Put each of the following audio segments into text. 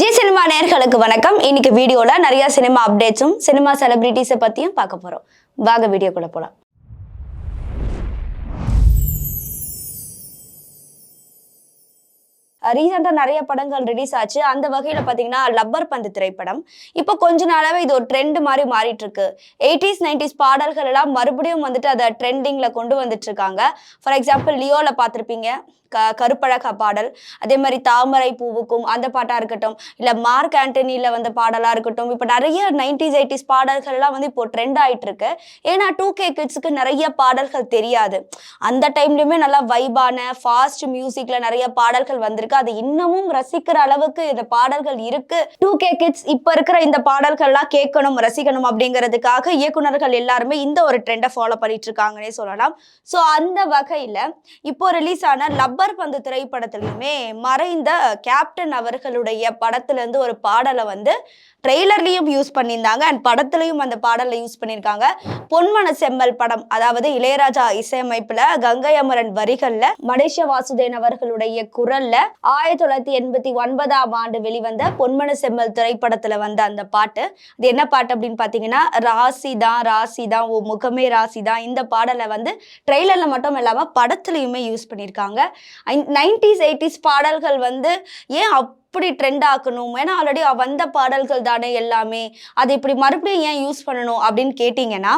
G cinema நேர்களுக்கு வணக்கம். இன்னைக்கு வீடியோல நிறைய சினிமா அப்டேட்ஸும் சினிமா செலிபிரிட்டிஸை பத்தியும் பார்க்க போறோம். வாங்க வீடியோக்குள்ள போலாம். ரீசெண்டாக நிறைய படங்கள் ரிலீஸ் ஆச்சு. அந்த வகையில் பார்த்தீங்கன்னா லப்பர் பந்து திரைப்படம். இப்போ கொஞ்ச நாளாவே இது ஒரு ட்ரெண்ட் மாதிரி மாறிட்டு இருக்கு. எயிட்டிஸ் நைன்டிஸ் பாடல்கள் எல்லாம் மறுபடியும் வந்துட்டு அதை ட்ரெண்டிங்கில் கொண்டு வந்துட்டு இருக்காங்க. ஃபார் எக்ஸாம்பிள் லியோவில் பார்த்துருப்பீங்க. க கருப்பழகா பாடல். அதே மாதிரி தாமரை பூவுக்கும் அந்த பாட்டாக இருக்கட்டும். இல்லை மார்க் ஆண்டனியில் வந்த பாடலாக இருக்கட்டும். இப்போ நிறைய நைன்டிஸ் எயிட்டிஸ் பாடல்கள்லாம் வந்து இப்போ ட்ரெண்ட் ஆயிட்டு இருக்கு ஏன்னா டூ கே கிட்ஸுக்கு நிறைய பாடல்கள் தெரியாது. அந்த டைம்லையுமே நல்லா வைபான ஃபாஸ்ட் மியூசிக்ல நிறைய பாடல்கள் வந்திருக்கு. அது இன்னமும் ரசிக்கிற அளவுக்கு இந்த பாடல்கள் இருக்கு. டூ கே கிட்ஸ் இப்போ இருக்கிற இந்த பாடல்கள்லாம் கேட்கணும் ரசிக்கணும் அப்படிங்கிறதுக்காக இயக்குனர்கள் எல்லாருமே இந்த ஒரு ட்ரெண்டை ஃபாலோ பண்ணிட்டு இருக்காங்கன்னே சொல்லலாம். ஸோ அந்த வகையில் இப்போ ரிலீஸ் ஆன லப்பர் பந்து திரைப்படத்துலையுமே மறைந்த கேப்டன் அவர்களுடைய படத்துல இருந்து ஒரு பாடலை வந்து ட்ரெய்லர்லயும் யூஸ் பண்ணியிருந்தாங்க. அண்ட் படத்துலையும் அந்த பாடலை யூஸ் பண்ணியிருக்காங்க. பொன்மன செம்மல் படம் அதாவது இளையராஜா இசையமைப்புல கங்கை அமரன் வரிகள்ல மடேஷ வாசுதேன் அவர்களுடைய குரல்ல ஆயிரத்தி தொள்ளாயிரத்தி எண்பத்தி ஒன்பதாம் ஆண்டு வெளிவந்த பொன்மன செம்மல் திரைப்படத்துல வந்த அந்த பாட்டு. அது என்ன பாட்டு அப்படின்னு பாத்தீங்கன்னா ராசி தான் ராசி தான் ஓ முகமே ராசி தான் இந்த பாடலை வந்து ட்ரெய்லர்ல மட்டும் இல்லாம படத்துலயுமே யூஸ் பண்ணியிருக்காங்க. நைன்டிஸ் எயிட்டிஸ் பாடல்கள் வந்து ஏன் அப்படி ட்ரெண்ட் ஆக்கணும்? ஏன்னா ஆல்ரெடி வந்த பாடல்கள் தானே எல்லாமே. அதை இப்படி மறுபடியும் ஏன் யூஸ் பண்ணணும் அப்படின்னு கேட்டிங்கன்னா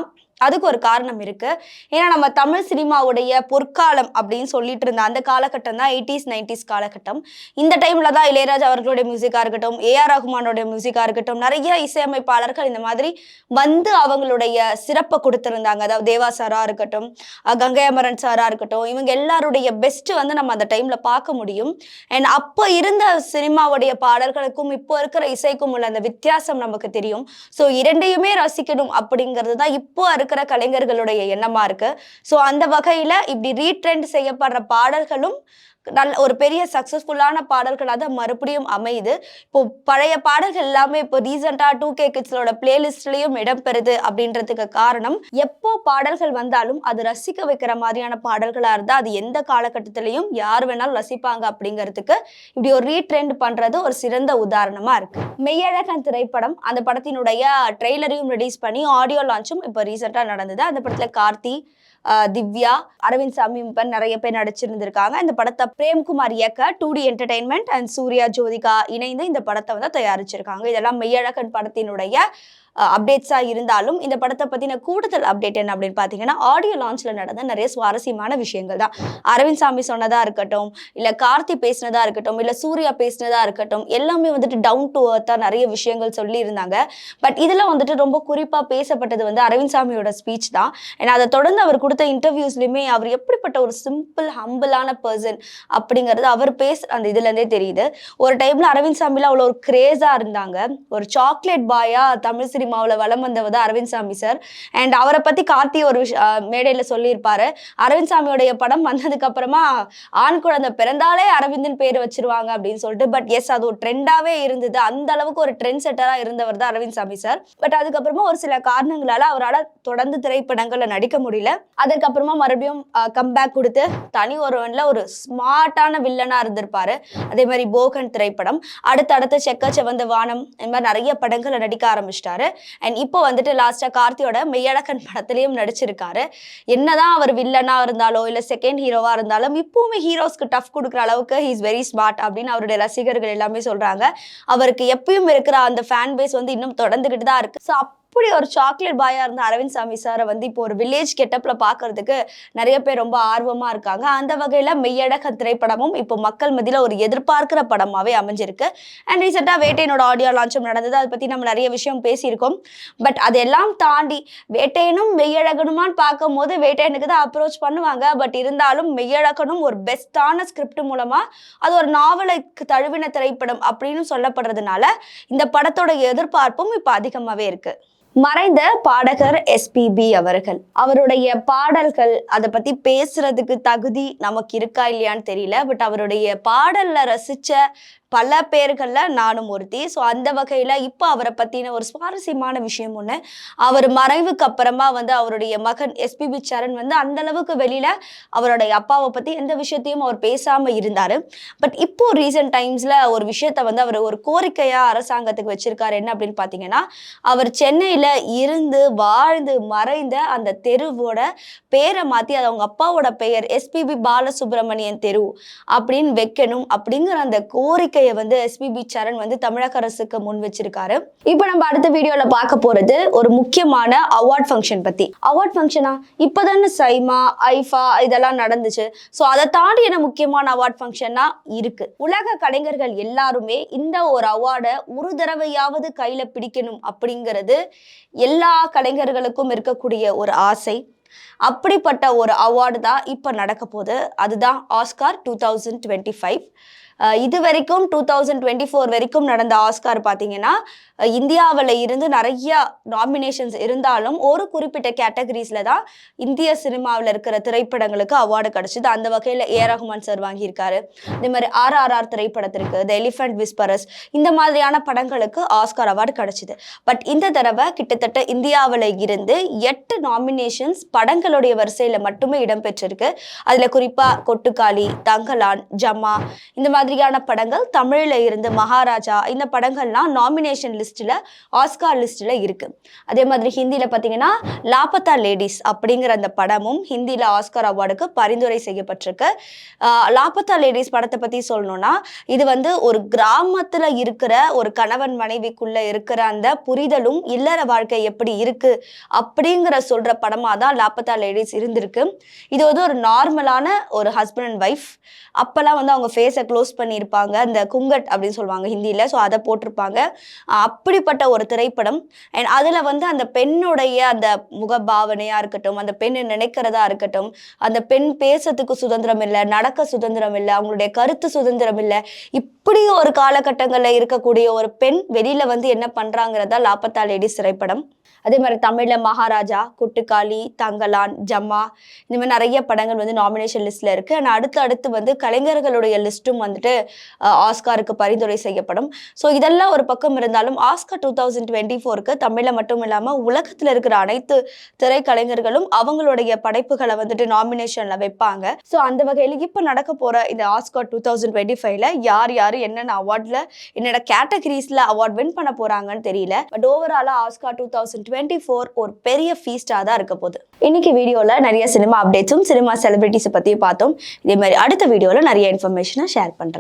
அதுக்கு ஒரு காரணம் இருக்கு. ஏன்னா நம்ம தமிழ் சினிமாவுடைய பொற்காலம் அப்படின்னு சொல்லிட்டு இருந்த அந்த காலகட்டம் தான் எயிட்டிஸ் நைன்டிஸ் காலகட்டம். இந்த டைம்ல தான் இளையராஜா அவர்களுடைய மியூசிக்கா இருக்கட்டும் ஏஆர் ரஹ்மானோட மியூசிக்கா இருக்கட்டும் நிறைய இசையமைப்பாளர்கள் இந்த மாதிரி வந்து அவங்களுடைய சிறப்பை கொடுத்திருந்தாங்க. அதாவது தேவா சாரா இருக்கட்டும் கங்கை அமரன் சாரா இருக்கட்டும் இவங்க எல்லாருடைய பெஸ்ட் வந்து நம்ம அந்த டைம்ல பார்க்க முடியும். அண்ட் அப்போ இருந்த சினிமாவுடைய பாடல்களுக்கும் இப்போ இருக்கிற இசைக்கும் உள்ள அந்த வித்தியாசம் நமக்கு தெரியும். ஸோ இரண்டையுமே ரசிக்கணும் அப்படிங்கிறது தான் இப்போ இருக்கிற இருக்கிற கலைஞர்களுடைய எண்ணமா இருக்கு. ஸோ அந்த வகையில இப்படி ரீட்ரெண்ட் செய்யப்படுற பாடல்களும் நல்ல ஒரு பெரிய சக்ஸஸ்ஃபுல்லான பாடல்களாக தான் மறுபடியும் அமையுது. இப்போ பழைய பாடல்கள் எல்லாமே இப்போ ரீசெண்டாக டூ கே கிட்ஸோட பிளேலிஸ்ட்லேயும் இடம்பெறுது அப்படின்றதுக்கு காரணம் எப்போ பாடல்கள் வந்தாலும் அது ரசிக்க வைக்கிற மாதிரியான பாடல்களாக இருந்தால் அது எந்த காலகட்டத்திலையும் யார் வேணாலும் ரசிப்பாங்க அப்படிங்கிறதுக்கு இப்படி ஒரு ரீட்ரெண்ட் பண்ணுறது ஒரு சிறந்த உதாரணமாக இருக்கு. மெய்யழகன் திரைப்படம் அந்த படத்தினுடைய ட்ரெய்லரையும் ரிலீஸ் பண்ணி ஆடியோ லான்ச்சும் இப்போ ரீசெண்டாக நடந்தது. அந்த படத்தில் கார்த்தி திவ்யா அரவிந்த் சாமி நிறைய பேர் நடிச்சிருந்திருக்காங்க. இந்த படத்தை பிரேம்குமார் இயக்க two D entertainment and Suriya Jyothika இணைந்து இந்த படத்தை வந்து தயாரிச்சிருக்காங்க. இதெல்லாம் மெய்யழகன் படத்தினுடைய அப்டேட்ஸாக இருந்தாலும் இந்த படத்தை பற்றின கூடுதல் அப்டேட் என்ன அப்படின்னு பார்த்தீங்கன்னா ஆடியோ லான்ச்சில் நடந்த நிறைய சுவாரஸ்யமான விஷயங்கள் தான். அரவிந்த் சாமி சொன்னதாக இருக்கட்டும் இல்லை கார்த்தி பேசினதாக இருக்கட்டும் இல்லை சூர்யா பேசினதாக இருக்கட்டும் எல்லாமே வந்துட்டு டவுன் டு அர்த்தாக நிறைய விஷயங்கள் சொல்லியிருந்தாங்க. பட் இதில் வந்துட்டு ரொம்ப குறிப்பாக பேசப்பட்டது வந்து அரவிந்த் சாமியோட ஸ்பீச் தான். ஏன்னா அதை தொடர்ந்து அவர் கொடுத்த இன்டர்வியூஸ்லையுமே அவர் எப்படிப்பட்ட ஒரு சிம்பிள் ஹம்பிளான பர்சன் அப்படிங்கிறது அவர் பேச அந்த இதுலேருந்தே தெரியுது. ஒரு டைமில் அரவிந்த் சாமியில் அவ்வளோ ஒரு கிரேஸாக இருந்தாங்க. ஒரு சாக்லேட் பாயா தமிழ் சினிமாவில் வலம் வந்தவர் தான் அரவிந்த் சாமி சார் அண்ட் அவரை பற்றி கார்த்தி ஒரு விஷ மேடையில் சொல்லியிருப்பாரு. அரவிந்த் சாமியோடைய படம் வந்ததுக்கு அப்புறமா ஆண் குழந்தை பிறந்தாலே அரவிந்தன் பேர் வச்சிருவாங்க அப்படின்னு சொல்லிட்டு பட் எஸ் அது ஒரு ட்ரெண்டாகவே இருந்தது. அந்த அளவுக்கு ஒரு ட்ரெண்ட் செட்டராக இருந்தவர் தான் அரவிந்த் சாமி சார் பட் அதுக்கப்புறமா ஒரு சில காரணங்களால் அவரால் தொடர்ந்து திரைப்படங்களில் நடிக்க முடியல. அதுக்கப்புறமா மறுபடியும் கம்பேக் கொடுத்து தனி ஒருவன்ல ஒரு ஸ்மார்ட்டான வில்லனாக இருந்திருப்பாரு. அதே மாதிரி போகன் திரைப்படம். அடுத்தடுத்து செக்க செவந்த வானம் இந்த மாதிரி நிறைய படங்களை நடிக்க ஆரம்பிச்சிட்டாரு. அண்ட் இப்போ வந்துட்டு லாஸ்ட்டாக கார்த்தியோட மெய்யழகன் படத்துலையும் நடிச்சிருக்காரு. என்னதான் அவர் வில்லனாக இருந்தாலோ இல்லை செகண்ட் ஹீரோவாக இருந்தாலும் இப்போவுமே ஹீரோஸ்க்கு டஃப் கொடுக்குற அளவுக்கு ஹீஸ் வெரி ஸ்மார்ட் அப்படின்னு அவருடைய ரசிகர்கள் எல்லாமே சொல்கிறாங்க அவருக்கு எப்பயும் இருக்கிற அந்த ஃபேன் பேஸ் வந்து இன்னும் தொடர்ந்துக்கிட்டு தான் இருக்குது ஸோ அப்படி ஒரு சாக்லேட் பாயா இருந்த அரவிந்த் சாமி சாரை வந்து இப்போ ஒரு வில்லேஜ் கெட்டப்ல பார்க்கறதுக்கு நிறைய பேர் ரொம்ப ஆர்வமா இருக்காங்க. அந்த வகையில மெய்யழக திரைப்படமும் இப்போ மக்கள் மத்தியில ஒரு எதிர்பார்க்கிற படமாவே அமைஞ்சிருக்கு. அண்ட் ரீசெண்டா வேட்டையனோட ஆடியோ லான்ச்சும் நடந்தது. அதை பத்தி நம்ம நிறைய விஷயம் பேசியிருக்கோம். பட் அதெல்லாம் தாண்டி வேட்டையனும் மெய்யழகனுமான்னு பார்க்கும் போது வேட்டையனுக்கு தான் அப்ரோச் பண்ணுவாங்க. பட் இருந்தாலும் மெய்யழகனும் ஒரு பெஸ்டான ஸ்கிரிப்ட் மூலமா அது ஒரு நாவலுக்கு தழுவின திரைப்படம் அப்படின்னு சொல்லப்படுறதுனால இந்த படத்தோட எதிர்பார்ப்பும் இப்போ அதிகமாவே இருக்கு. மறைந்த பாடகர் எஸ்பிபி அவர்கள். அவருடைய பாடல்கள் அதை பத்தி பேசுறதுக்கு தகுதி நமக்கு இருக்கா இல்லையான்னு தெரியல. பட் அவருடைய பாடல்ல ரசிச்ச பல பேர்களில் நானும் ஒருத்தி. ஸோ அந்த வகையில் இப்போ அவரை பற்றின ஒரு சுவாரஸ்யமான விஷயம் ஒன்று அவர் மறைவுக்கு அப்புறமா வந்து அவருடைய மகன் எஸ்பிபி சரண் வந்து அந்த அளவுக்கு வெளியில அவருடைய அப்பாவை பற்றி எந்த விஷயத்தையும் அவர் பேசாமல் இருந்தார். பட் இப்போ ரீசெண்ட் டைம்ஸில் ஒரு விஷயத்த வந்து அவர் ஒரு கோரிக்கையாக அரசாங்கத்துக்கு வச்சிருக்காரு. என்ன அப்படின்னு பார்த்தீங்கன்னா அவர் சென்னையில் இருந்து வாழ்ந்து மறைந்த அந்த தெருவோட பேரை மாற்றி அது அவங்க அப்பாவோட பெயர் எஸ்பிபி பாலசுப்ரமணியன் தெரு அப்படின்னு வைக்கணும் அப்படிங்கிற அந்த கோரிக்கை கோரிக்கையை வந்து எஸ்பிபி சரண் வந்து தமிழக அரசுக்கு முன் வச்சிருக்காரு. இப்போ நம்ம அடுத்த வீடியோல பார்க்க போறது ஒரு முக்கியமான அவார்ட் ஃபங்க்ஷன் பத்தி. அவார்ட் ஃபங்க்ஷனா இப்போதானே சைமா ஐஃபா இதெல்லாம் நடந்துச்சு. ஸோ அதை தாண்டி என்ன முக்கியமான அவார்ட் ஃபங்க்ஷனா இருக்கு. உலக கலைஞர்கள் எல்லாருமே இந்த ஒரு அவார்டை ஒரு தடவையாவது கையில பிடிக்கணும் அப்படிங்கிறது எல்லா கலைஞர்களுக்கும் இருக்கக்கூடிய ஒரு ஆசை. அப்படிப்பட்ட ஒரு அவார்டு தான் இப்போ நடக்க போகுது. அதுதான் Oscar two thousand twenty five இது வரைக்கும் டூ தௌசண்ட் டுவெண்ட்டி ஃபோர் வரைக்கும் நடந்த ஆஸ்கார் பார்த்தீங்கன்னா இந்தியாவில் இருந்து நிறைய நாமினேஷன்ஸ் இருந்தாலும் ஒரு குறிப்பிட்ட கேட்டகரிஸில் தான் இந்திய சினிமாவில் இருக்கிற திரைப்படங்களுக்கு அவார்டு கிடச்சிது. அந்த வகையில் ஏ. ரஹ்மான் சார் வாங்கியிருக்காரு. அதே மாதிரி ஆர்ஆர்ஆர் திரைப்படத்திற்கு த எலிஃபண்ட் விஸ்பரஸ் இந்த மாதிரியான படங்களுக்கு ஆஸ்கார் அவார்டு கிடச்சிது. பட் இந்த தடவை கிட்டத்தட்ட இந்தியாவில் இருந்து எட்டு நாமினேஷன்ஸ் படங்களுடைய வரிசையில் மட்டுமே இடம்பெற்றிருக்கு. அதில் குறிப்பாக கொட்டுக்காளி தங்கலான் ஜமா இந்த மாதிரி மாதிரியான படங்கள் தமிழில் இருந்து மகாராஜா இந்த படங்கள்லாம் நாமினேஷன் லிஸ்ட்டில் ஆஸ்கார் லிஸ்ட்டில் இருக்குது அதே மாதிரி ஹிந்தியில் பார்த்தீங்கன்னா லாபத்தா லேடிஸ் அப்படிங்கிற அந்த படமும் ஹிந்தியில் ஆஸ்கார் அவார்டுக்கு பரிந்துரை செய்யப்பட்டிருக்கு. லாபத்தா லேடிஸ் படத்தை பற்றி சொல்லணும்னா இது வந்து ஒரு கிராமத்தில் இருக்கிற ஒரு கணவன் மனைவிக்குள்ளே இருக்கிற அந்த புரிதலும் இல்லற வாழ்க்கை எப்படி இருக்கு அப்படிங்கிற சொல்கிற படமாக தான் லாபத்தா லேடிஸ் இருந்திருக்கு. இது வந்து ஒரு நார்மலான ஒரு ஹஸ்பண்ட் அண்ட் ஒய்ஃப் அப்போல்லாம் வந்து அவங்க ஃபேஸை க்ளோஸ் பண்ணியிருப்பாங்க. அந்த குங்கட் அப்படின்னு சொல்லுவாங்க ஹிந்தியில். ஸோ அதை போட்டிருப்பாங்க. அப்படிப்பட்ட ஒரு திரைப்படம். அண்ட் அதில் வந்து அந்த பெண்ணுடைய அந்த முகபாவனையாக இருக்கட்டும் அந்த பெண்ணை நினைக்கிறதா இருக்கட்டும் அந்த பெண் பேசுறதுக்கு சுதந்திரம் இல்லை நடக்க சுதந்திரம் இல்லை அவங்களுடைய கருத்து சுதந்திரம் இல்லை இப்படி ஒரு காலகட்டங்களில் இருக்கக்கூடிய ஒரு பெண் வெளியில வந்து என்ன பண்ணுறாங்கிறதா லாபத்தா லேடிஸ் திரைப்படம். அதே மாதிரி தமிழ்ல மகாராஜா குட்டுக்காளி தங்கலான் ஜம்மா இந்த மாதிரி நிறைய படங்கள் வந்து நாமினேஷன் லிஸ்ட்ல இருக்கு. ஆனால் அடுத்து அடுத்து வந்து கலைஞர்களுடைய லிஸ்ட்டும் வந்துட்டு வந்துட்டு ஆஸ்காருக்கு பரிந்துரை செய்யப்படும். ஸோ இதெல்லாம் ஒரு பக்கம் இருந்தாலும் ஆஸ்கார் டூ தௌசண்ட் டுவெண்ட்டி ஃபோருக்கு தமிழில் மட்டும் இல்லாமல் உலகத்தில் இருக்கிற அனைத்து திரைக்கலைஞர்களும் அவங்களுடைய படைப்புகளை வந்துட்டு நாமினேஷனில் வைப்பாங்க. ஸோ அந்த வகையில் இப்போ நடக்க போகிற இந்த ஆஸ்கார் டூ தௌசண்ட் டுவெண்ட்டி ஃபைவ்ல யார் யார் என்னென்ன அவார்டில் என்னென்ன கேட்டகரிஸில் அவார்ட் வின் பண்ண போகிறாங்கன்னு தெரியல. பட் ஓவராலாக Oscar two thousand twenty four ஒரு பெரிய ஃபீஸ்டாக தான் இருக்க போகுது. இன்னைக்கு வீடியோவில் நிறைய சினிமா அப்டேட்ஸும் சினிமா செலிபிரிட்டிஸை பற்றியும் பார்த்தோம். இதே மாதிரி அடுத்த வீடியோவில் நிறைய இன்ஃபர்மேஷனை ஷேர் பண்ணுறேன்